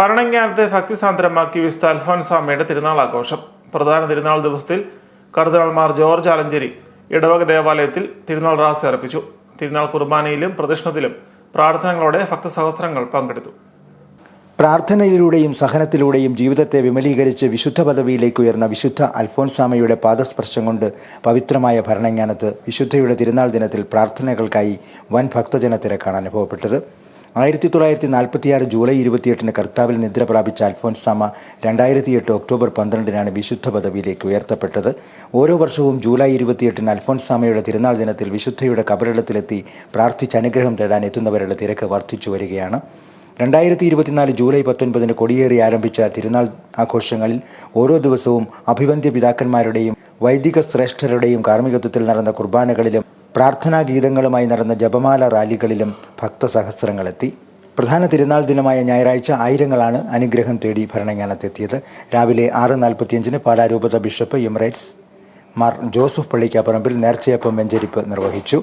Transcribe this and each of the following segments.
ഭരണങ്ങാനത്തെ ഭക്തിസാന്ദ്രമാക്കി വിശുദ്ധ അൽഫോൻസാമയുടെ തിരുനാൾ ആഘോഷം പ്രധാന തിരുനാൾ ദിവസത്തിൽ കർദിനാൾമാർ ജോർജ് ആലഞ്ചേരി ഇടവക ദേവാലയത്തിൽ തിരുനാൾ റാസ് അർപ്പിച്ചു. തിരുനാൾ കുർബാനയിലും പ്രദക്ഷിണത്തിലും പ്രാർത്ഥനകളോടെ ഭക്തസഹസ്രങ്ങൾ പങ്കെടുത്തു. പ്രാർത്ഥനയിലൂടെയും സഹനത്തിലൂടെയും ജീവിതത്തെ വിമലീകരിച്ച് വിശുദ്ധ പദവിയിലേക്ക് ഉയർന്ന വിശുദ്ധ അൽഫോൻസാമയുടെ പാദസ്പർശം കൊണ്ട് പവിത്രമായ ഭരണജ്ഞാനത്ത് വിശുദ്ധയുടെ തിരുനാൾ ദിനത്തിൽ പ്രാർത്ഥനകൾക്കായി വൻ ഭക്തജന തിരക്കാണ് അനുഭവപ്പെട്ടത്. ആയിരത്തി തൊള്ളായിരത്തി നാൽപ്പത്തിയാറ് ജൂലൈ ഇരുപത്തിയെട്ടിന് കർത്താവിൽ നിദ്ര പ്രാപിച്ച അൽഫോൻസാമ രണ്ടായിരത്തി എട്ട് ഒക്ടോബർ പന്ത്രണ്ടിനാണ് വിശുദ്ധ പദവിയിലേക്ക് ഉയർത്തപ്പെട്ടത്. ഓരോ വർഷവും ജൂലൈ ഇരുപത്തിയെട്ടിന് അൽഫോൻസാമയുടെ തിരുനാൾ ദിനത്തിൽ വിശുദ്ധയുടെ കബറിടത്തിലെത്തി പ്രാർത്ഥിച്ച് അനുഗ്രഹം തേടാൻ എത്തുന്നവരുടെ തിരക്ക് വർദ്ധിച്ചു വരികയാണ്. രണ്ടായിരത്തി ഇരുപത്തിനാല് ജൂലൈ പത്തൊൻപതിന് കൊടിയേറി ആരംഭിച്ച തിരുനാൾ ആഘോഷങ്ങളിൽ ഓരോ ദിവസവും അഭിവന്ധ്യ പിതാക്കന്മാരുടെയും വൈദിക ശ്രേഷ്ഠരുടെയും കാർമ്മികത്വത്തിൽ നടന്ന കുർബാനകളിലും പ്രാർത്ഥനാ ഗീതങ്ങളുമായി നടന്ന ജപമാല റാലികളിലും ഭക്തസഹസ്രങ്ങളെത്തി. പ്രധാന തിരുനാൾ ദിനമായ ഞായറാഴ്ച ആയിരങ്ങളാണ് അനുഗ്രഹം തേടി ഭരണങ്ങാനത്തെത്തിയത്. രാവിലെ ആറ് നാൽപ്പത്തിയഞ്ചിന് പാലാരൂപത ബിഷപ്പ് എമിറേറ്റ്സ് മാർ ജോസഫ് പള്ളിക്കപ്പറമ്പിൽ നേർച്ചയപ്പം വെഞ്ചരിപ്പ് നിർവഹിച്ചു.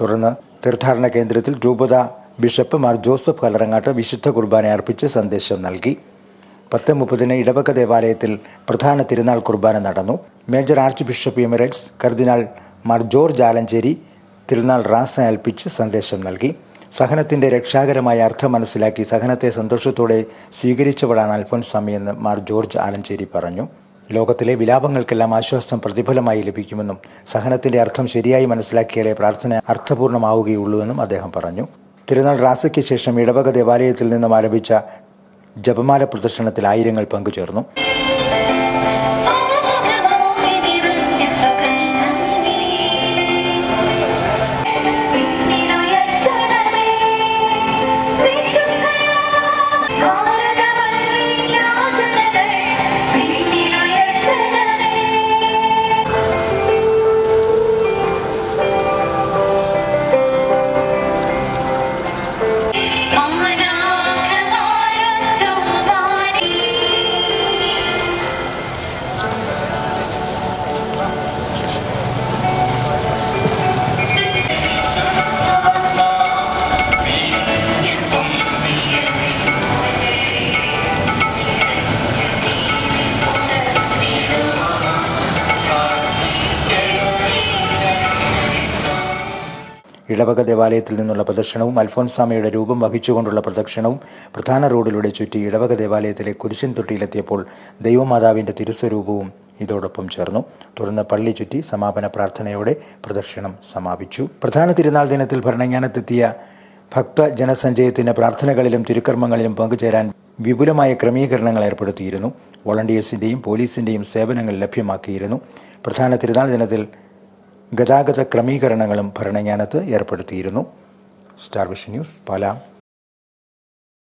തുടർന്ന് തീർത്ഥാടന കേന്ദ്രത്തിൽ രൂപത ബിഷപ്പ് മാർ ജോസഫ് കലറങ്ങാട്ട് വിശുദ്ധ കുർബാന അർപ്പിച്ച് സന്ദേശം നൽകി. പത്ത് മുപ്പതിന് ഇടവക ദേവാലയത്തിൽ പ്രധാന തിരുനാൾ കുർബാന നടന്നു. മേജർ ആർച്ച് ബിഷപ്പ് എമിറേറ്റ്സ് കർദിനാൾ മാർ ജോർജ് ആലഞ്ചേരി തിരുനാൾ റാസ അൽപ്പിച്ച് സന്ദേശം നൽകി. സഹനത്തിന്റെ രക്ഷാകരമായ അർത്ഥം മനസ്സിലാക്കി സഹനത്തെ സന്തോഷത്തോടെ സ്വീകരിച്ചവളാണ് അൽഫോൻസാമിയെന്ന് മാർ ജോർജ് ആലഞ്ചേരി പറഞ്ഞു. ലോകത്തിലെ വിലാപങ്ങൾക്കെല്ലാം ആശ്വാസം പ്രതിഫലമായി ലഭിക്കുമെന്നും സഹനത്തിന്റെ അർത്ഥം ശരിയായി മനസ്സിലാക്കിയാലേ പ്രാർത്ഥന അർത്ഥപൂർണമാവുകയുള്ളൂവെന്നും അദ്ദേഹം പറഞ്ഞു. തിരുനാൾ റാസയ്ക്ക് ശേഷം ഇടവക ദേവാലയത്തിൽ നിന്നും ആരംഭിച്ച ജപമാല പ്രദർശനത്തിൽ ആയിരങ്ങൾ പങ്കുചേർന്നു. ഇടവക ദേവാലയത്തിൽ നിന്നുള്ള പ്രദക്ഷിണവും അൽഫോൻസാമയുടെ രൂപം വഹിച്ചുകൊണ്ടുള്ള പ്രദക്ഷിണവും പ്രധാന റോഡിലൂടെ ചുറ്റി ഇടവക ദേവാലയത്തിലെ കുരിശൻ തൊട്ടിയിലെത്തിയപ്പോൾ ദൈവമാതാവിന്റെ തിരുസ്വരൂപവും ഇതോടൊപ്പം ചേർന്നു. തുടർന്ന് പള്ളി ചുറ്റി സമാപന പ്രാർത്ഥനയോടെ പ്രദക്ഷിണം സമാപിച്ചു. പ്രധാന തിരുനാൾ ദിനത്തിൽ ഭരണങ്ങാനത്തെത്തിയ ഭക്ത ജനസഞ്ചയത്തിന് പ്രാർത്ഥനകളിലും തിരുക്കർമ്മങ്ങളിലും പങ്കുചേരാൻ വിപുലമായ ക്രമീകരണങ്ങൾ ഏർപ്പെടുത്തിയിരുന്നു. വോളണ്ടിയേഴ്സിന്റെയും പോലീസിന്റെയും സേവനങ്ങൾ ലഭ്യമാക്കിയിരുന്നു. പ്രധാന തിരുനാൾ ദിനത്തിൽ ഗതാഗത ക്രമീകരണങ്ങളും ഭരണങ്ങാനത്ത് ഏർപ്പെടുത്തിയിരുന്നു. Star vision news Pala.